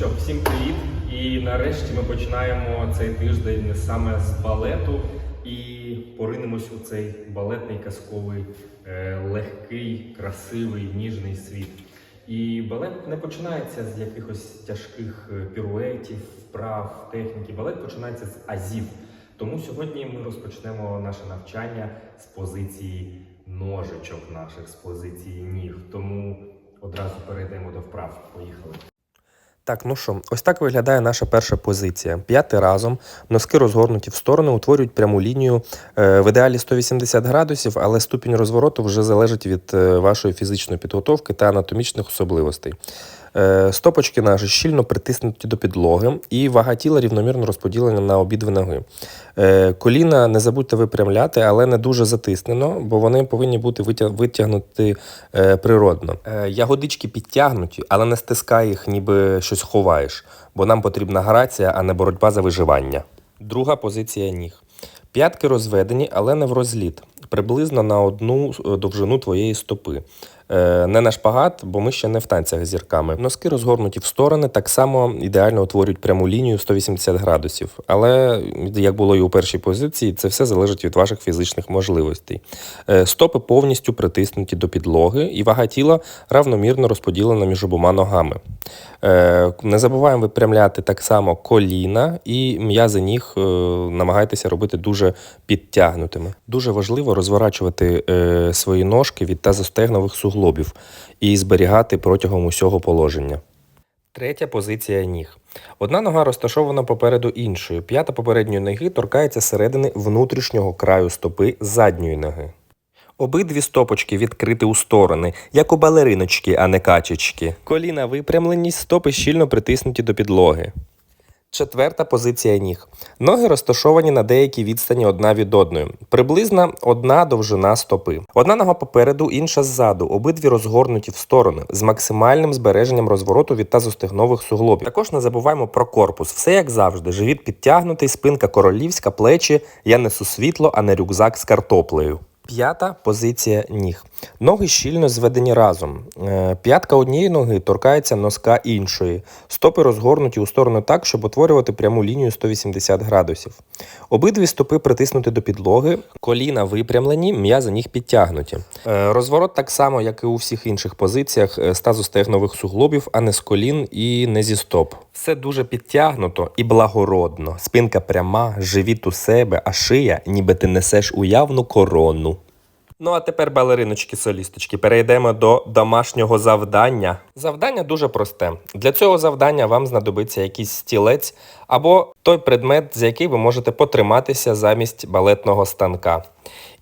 Що, всім привіт! І нарешті ми починаємо цей тиждень саме з балету і поринемось у цей балетний казковий, е, легкий, красивий, ніжний світ. І балет не починається з якихось тяжких е, піруетів, вправ, техніки. Балет починається з азів. Тому сьогодні ми розпочнемо наше навчання з позиції ножичок наших, з позиції ніг. Тому одразу перейдемо до вправ. Поїхали. Так, ну що, ось так виглядає наша перша позиція. П'яти разом, носки розгорнуті в сторони, утворюють пряму лінію е, в ідеалі 180 градусів, але ступінь розвороту вже залежить від е, вашої фізичної підготовки та анатомічних особливостей. Е, Стопочки наші щільно притиснуті до підлоги, і вага тіла рівномірно розподілена на обидві ноги. Е, Коліна не забудьте випрямляти, але не дуже затиснено, бо вони повинні бути витя- витягнуті е, природно. Ягодички підтягнуті, але не стискай їх, ніби щось ховаєш, бо нам потрібна грація, а не боротьба за виживання. Друга позиція ніг. П'ятки розведені, але не в розліт. Приблизно на одну довжину твоєї стопи. Е, Не на шпагат, бо ми ще не в танцях з зірками. Носки розгорнуті в сторони, так само ідеально утворюють пряму лінію 180 градусів. Але, як було і у першій позиції, це все залежить від ваших фізичних можливостей. Е, Стопи повністю притиснуті до підлоги, і вага тіла равномірно розподілена між обома ногами. Е, Не забуваємо випрямляти так само коліна і м'язи ніг намагайтеся робити дуже підтягнутими. Дуже важливо розворачувати свої ножки від тазостегнових суглобів і зберігати протягом усього положення. Третя позиція ніг. Одна нога розташована попереду іншої. П'ята попередньої ноги торкається середини внутрішнього краю стопи задньої ноги. Обидві стопочки відкриті у сторони, як у балериночки, а не качечки. Коліна випрямлені, стопи щільно притиснуті до підлоги. Четверта позиція ніг. Ноги розташовані на деякій відстані одна від одної. Приблизно одна довжина стопи. Одна нога попереду, інша ззаду. Обидві розгорнуті в сторони з максимальним збереженням розвороту від тазостегнових суглобів. Також не забуваємо про корпус. Все як завжди. Живіт підтягнутий, спинка королівська, плечі. Я несу світло, а не рюкзак з картоплею. П'ята позиція ніг. Ноги щільно зведені разом. Е, П'ятка однієї ноги торкається носка іншої. Стопи розгорнуті у сторону так, щоб утворювати пряму лінію 180 градусів. Обидві стопи притиснуті до підлоги, коліна випрямлені, м'язи ніг підтягнуті. Е, Розворот так само, як і у всіх інших позиціях е, з тазостегнових суглобів, а не з колін і не зі стоп. Все дуже підтягнуто і благородно. Спинка пряма, живіт у себе, а шия, ніби ти несеш уявну корону. Ну а тепер, балериночки-солісточки, перейдемо до домашнього завдання. Завдання дуже просте. Для цього завдання вам знадобиться якийсь стілець або той предмет, за який ви можете потриматися замість балетного станка.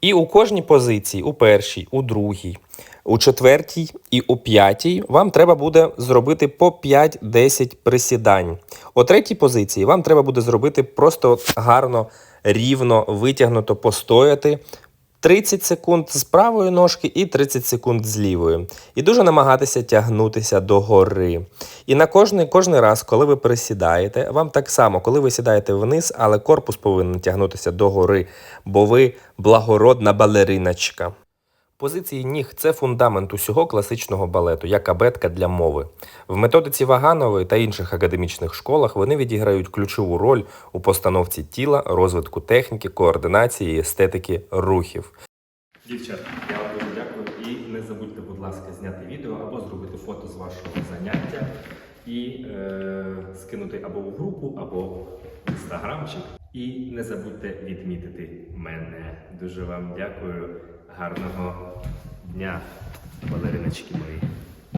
І у кожній позиції, у першій, у другій, у четвертій і у п'ятій вам треба буде зробити по 5-10 присідань. У третій позиції вам треба буде зробити просто гарно, рівно, витягнуто постояти. 30 секунд з правої ножки і 30 секунд з лівої. І дуже намагатися тягнутися до гори. І на кожний, кожний раз, коли ви присідаєте, вам так само, коли ви сідаєте вниз, але корпус повинен тягнутися до гори, бо ви благородна балериночка. Позиції ніг це фундамент усього класичного балету, як абетка для мови. В методиці Ваганової та інших академічних школах вони відіграють ключову роль у постановці тіла, розвитку техніки, координації і естетики рухів. Дівчата, я вам дуже дякую. І не забудьте, будь ласка, зняти відео або зробити фото з вашого заняття і е, скинути або в групу, або в інстаграмчик. І не забудьте відмітити мене. Дуже вам дякую. Гарного дня, балериночки мої.